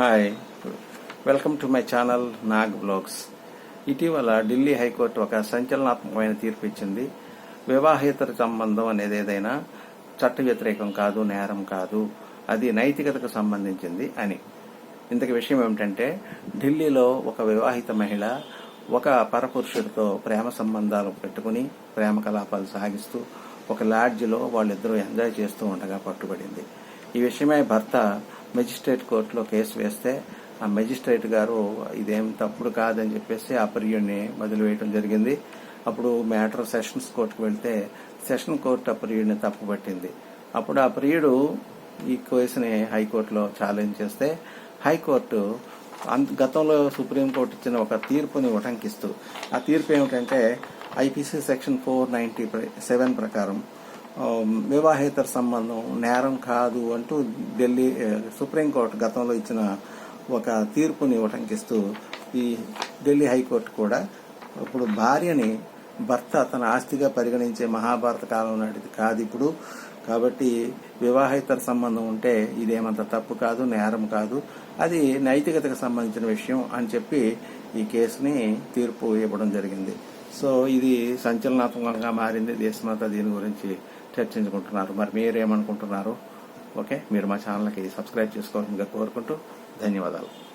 Hi welcome to my channel Nag blogs ఇటీవల Delhi high court ఒక సంచలనాత్మకమైన తీర్పు ఇచ్చింది. వివాహేతర సంబంధం అనేది ఏదైనా చట్ట వ్యతిరేకం కాదు నేరం కాదు అది నైతికతకు సంబంధించింది అని. ఇంతకు విషయం ఏమిటంటే ఢిల్లీలో ఒక వివాహిత మహిళ ఒక పరపురుషుడితో ప్రేమ సంబంధాలు పెట్టుకుని ప్రేమ కలాపాలు సాగిస్తూ ఒక లాడ్జిలో వాళ్ళిద్దరూ ఎంజాయ్ చేస్తూ ఉండగా పట్టుబడింది. ఈ విషయమై భర్త మెజిస్ట్రేట్ కోర్టులో కేసు వేస్తే ఆ మెజిస్ట్రేట్ గారు ఇదేం తప్పుడు కాదని చెప్పేసి ఆ పర్యుడిని వదిలివేయడం జరిగింది. అప్పుడు మ్యాటర్ సెషన్స్ కోర్టుకు వెళ్తే సెషన్ కోర్టు ఆ పర్యుడిని తప్పుపట్టింది. అప్పుడు ఆ పర్యుడు ఈ కేసుని హైకోర్టులో ఛాలెంజ్ చేస్తే హైకోర్టు గతంలో సుప్రీంకోర్టు ఇచ్చిన ఒక తీర్పుని ఉటంకిస్తూ ఆ తీర్పు ఏమిటంటే IPC section four ninety seven ప్రకారం వివాహేతర సంబంధం నేరం కాదు అంటూ ఢిల్లీ సుప్రీంకోర్టు గతంలో ఇచ్చిన ఒక తీర్పుని ఉటంకిస్తూ ఈ ఢిల్లీ హైకోర్టు కూడా ఇప్పుడు భార్యని భర్త తన ఆస్తిగా పరిగణించే మహాభారత కాలం నాటిది కాదు ఇప్పుడు. కాబట్టి వివాహేతర సంబంధం ఉంటే ఇదేమంత తప్పు కాదు నేరం కాదు. అది నైతికతకు సంబంధించిన విషయం అని చెప్పి ఈ కేసుని తీర్పు ఇవ్వడం జరిగింది. సో ఇది సంచలనాత్మకంగా మారింది దేశమంతా దీని గురించి చర్చించుకుంటున్నారు. మరి మీరేమనుకుంటున్నారు? ఓకే మీరు మా ఛానల్కి సబ్స్క్రైబ్ చేసుకోవాలని కోరుకుంటూ ధన్యవాదాలు.